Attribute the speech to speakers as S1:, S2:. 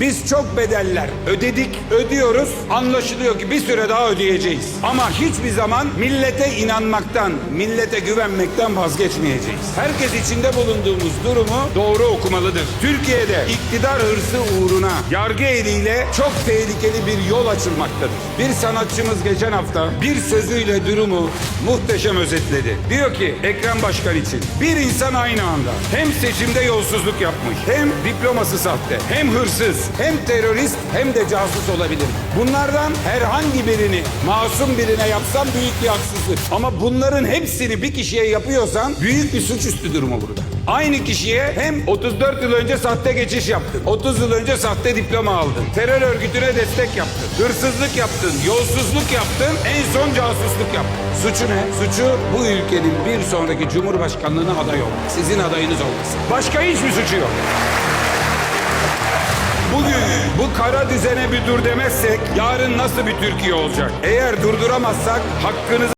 S1: Biz çok bedeller ödedik, ödüyoruz. Anlaşılıyor ki bir süre daha ödeyeceğiz. Ama hiçbir zaman millete inanmaktan, millete güvenmekten vazgeçmeyeceğiz. Herkes içinde bulunduğumuz durumu doğru okumalıdır. Türkiye'de iktidar hırsı uğruna yargı eliyle çok tehlikeli bir yol açılmaktadır. Bir sanatçımız geçen hafta bir sözüyle durumu muhteşem özetledi. Diyor ki Ekrem Başkan için bir insan aynı anda hem seçimde yolsuzluk yapmış, hem diploması sahte, hem hırsız, hem terörist, hem de casus olabilir. Bunlardan herhangi birini masum birine yapsan büyük bir haksızlık. Ama bunların hepsini bir kişiye yapıyorsan büyük bir suçüstü durumu burada. Aynı kişiye hem 34 yıl önce sahte geçiş yaptın, 30 yıl önce sahte diploma aldın, terör örgütüne destek yaptın, hırsızlık yaptın, yolsuzluk yaptın, en son casusluk yaptın. Suçu ne? Suçu bu ülkenin bir sonraki cumhurbaşkanlığına aday olmak. Sizin adayınız olması. Başka hiçbir suçu yok. Kara düzene bir dur demezsek yarın nasıl bir Türkiye olacak? Eğer durduramazsak hakkınızı